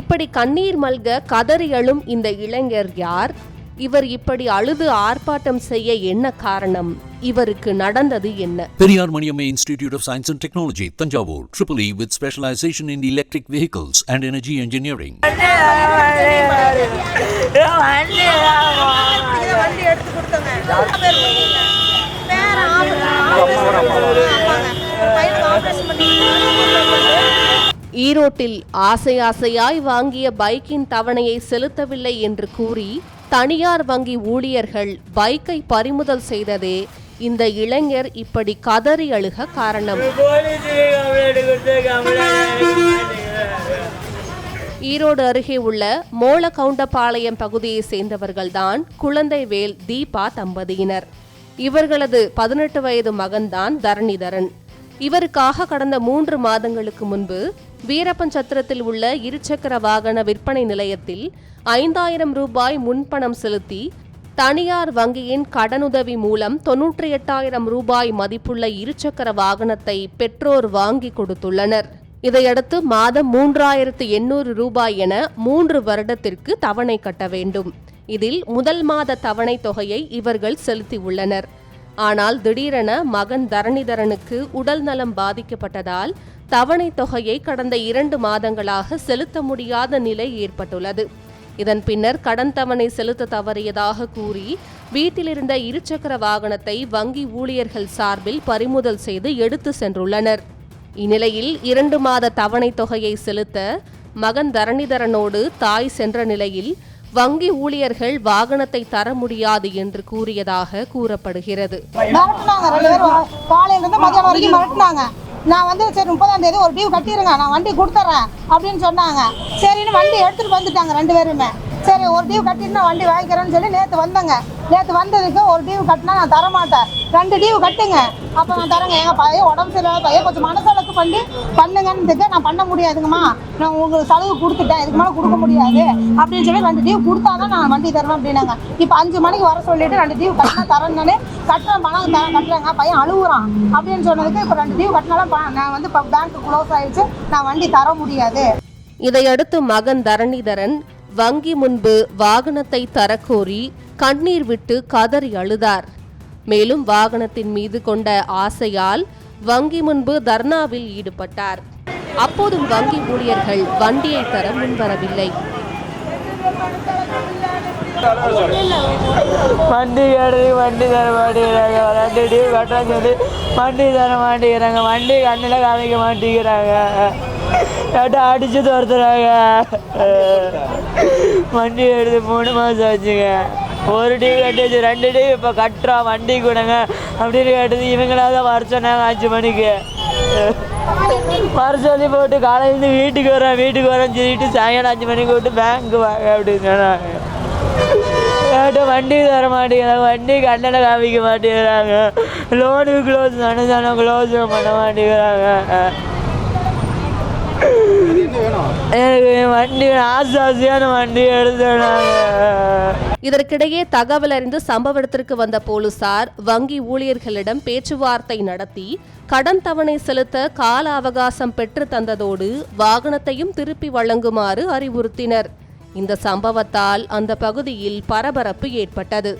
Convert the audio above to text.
இப்படி கண்ணீர் மல்க கதறி அழும் இந்த இளைஞர் யார் இவர் இப்படி அழுது ஆர்ப்பாட்டம் செய்ய என்ன காரணம் இவருக்கு நடந்தது என்ன Periyar Maniamma Institute of Science and Technology, Tanjavur, Triple E with specialization in electric vehicles and energy engineering. வண்டி எடுத்து கொடுத்தோங்க ஈரோட்டில் ஆசை ஆசையாய் வாங்கிய பைக்கின் தவணையை செலுத்தவில்லை என்று கூறி தனியார் வங்கி ஊழியர்கள் பைக்கை பறிமுதல் செய்ததே இந்த இளைஞர் இப்படி கதறி அழுக காரணம். ஈரோடு அருகே உள்ள மோளகவுண்டபாளையம் பகுதியை சேர்ந்தவர்கள்தான் குழந்தைவேல் தீபா தம்பதியினர். இவர்களது பதினெட்டு வயது மகன்தான் தரணிதரன். இவருக்காக கடந்த மூன்று மாதங்களுக்கு முன்பு வீரப்பஞ்சத்திரத்தில் உள்ள இருசக்கர வாகன விற்பனை நிலையத்தில் ஐந்தாயிரம் ரூபாய் முன்பணம் செலுத்தி தனியார் வங்கியின் கடனுதவி மூலம் தொன்னூற்றி எட்டாயிரம் ரூபாய் மதிப்புள்ள இருசக்கர வாகனத்தை பெற்றோர் வாங்கி கொடுத்துள்ளனர். இதையடுத்து மாதம் மூன்றாயிரத்து எண்ணூறு ரூபாய் என மூன்று வருடத்திற்கு தவணை கட்ட வேண்டும். இதில் முதல் மாத தவணை தொகையை இவர்கள் செலுத்தியுள்ளனர் ஆனால் திடீரென மகன் தரணிதரனுக்கு உடல் நலம் பாதிக்கப்பட்டதால் தவணை தொகையை கடந்த இரண்டு மாதங்களாக செலுத்த முடியாத நிலை ஏற்பட்டுள்ளது. இதன் பின்னர் கடன் தவணை செலுத்த தவறியதாக கூறி வீட்டிலிருந்த இருசக்கர வாகனத்தை வங்கி ஊழியர்கள் சார்பில் பறிமுதல் செய்து எடுத்து சென்றுள்ளனர். இந்நிலையில் இரண்டு மாத தவணை தொகையை செலுத்த மகன் தரணிதரனோடு தாய் சென்ற நிலையில் வங்கி ஊழியர்கள் வாகனத்தை தர முடியாது என்று கூறியதாக கூறப்படுகிறது. நான் வந்து சரி முப்பதாம் தேதி ஒரு டியூ கட்டிடுங்க நான் வண்டி கொடுத்துட்றேன் அப்படின்னு சொன்னாங்க. சரின்னு வண்டி எடுத்துகிட்டு வந்துட்டாங்க ரெண்டு பேருமே. சரி ஒரு டியூ கட்டிட்டு நான் வண்டி வாங்கிக்கிறேன்னு சொல்லி நேற்று வந்தேங்க. நேற்று வந்ததுக்கு ஒரு டியூ கட்டினா நான் தரமாட்டேன். ரெண்டு டியூ கட்டுங்க. அப்போ நான் தரேங்க. எங்கள் பையன் உடம்பு சரியில்லாத பையன் கொஞ்சம் மனசளவுக்கு பண்ணி பண்ணுங்கன்னு நான் பண்ண முடியாதுங்கம்மா. நான் உங்களுக்கு செலவு கொடுத்துட்டேன். இதுக்கு மேலே கொடுக்க முடியாது. அப்படின்னு சொல்லி ரெண்டு டியூ கொடுத்தா தான் நான் வண்டி தரேன் அப்படின்னாங்க. இப்போ அஞ்சு மணிக்கு வர சொல்லிட்டு ரெண்டு டியூ கட்டினா தரேன்னு கட்டுறேன் பணம் தரேன் கட்டுறேங்க. பையன் அழுகுறான். அப்படின்னு சொன்னதுக்கு இப்போ ரெண்டு டியூ கட்டினாலும் நான் வந்து இப்போ பேங்க் க்ளோஸ் ஆயிடுச்சு. நான் வண்டி தர முடியாது. இதையடுத்து மகன் தரணிதரன் வங்கி முன்பு வாகனத்தை தரக்கோரி கண்ணீர் விட்டு கதறி அழுதார். மேலும் வாகனத்தின் மீது கொண்ட ஆசையால் வங்கி முன்பு தர்ணாவில் ஈடுபட்டார். அப்போதும் வங்கி ஊழியர்கள் வண்டியை தர முன்வரவில்லை. வண்டி எடுத்து வண்டி தர மாட்டேங்கிறாங்க ரெண்டு டியூ சொல்லி வண்டி தர மாட்டேங்கிறாங்க வண்டி கண்ணில் காமிக்க மாட்டேங்கிறாங்க. கேட்டா அடித்து துரத்துறாங்க. வண்டி எடுத்து மூணு மாதம் ஆச்சுங்க. ஒரு டீ கட்டிச்சு ரெண்டு டியூ இப்போ கட்டுறோம் வண்டி கொடுங்க அப்படின்னு கேட்டது. இவங்களாவது வர சொன்னாங்க அஞ்சு மணிக்கு. வர சொல்லி போட்டு காலையிலேருந்து வீட்டுக்கு வரேன் வீட்டுக்கு வரேன்னு சொல்லிட்டு சாயங்காலம் அஞ்சு மணிக்கு விட்டு பேங்க்கு வாங்க அப்படின்னு சொன்னாங்க. கேட்டு வண்டி தர மாட்டேங்கிறாங்க வண்டி கண்டனை காமிக்க மாட்டேங்கிறாங்க. லோனு க்ளோஸ் நினைச்சாலும் க்ளோஸ் பண்ண மாட்டேங்கிறாங்க. எனக்கு வண்டி ஆசை ஆசையான வண்டி எடுத்துனாங்க இதற்கிடையே தகவல் அறிந்து சம்பவ இடத்திற்கு வந்த போலீசார் வங்கி ஊழியர்களிடம் பேச்சுவார்த்தை நடத்தி கடன் தவணை செலுத்த கால அவகாசம் பெற்று தந்ததோடு வாகனத்தையும் திருப்பி வழங்குமாறு அறிவுறுத்தினர். இந்த சம்பவத்தால் அந்த பகுதியில் பரபரப்பு ஏற்பட்டது.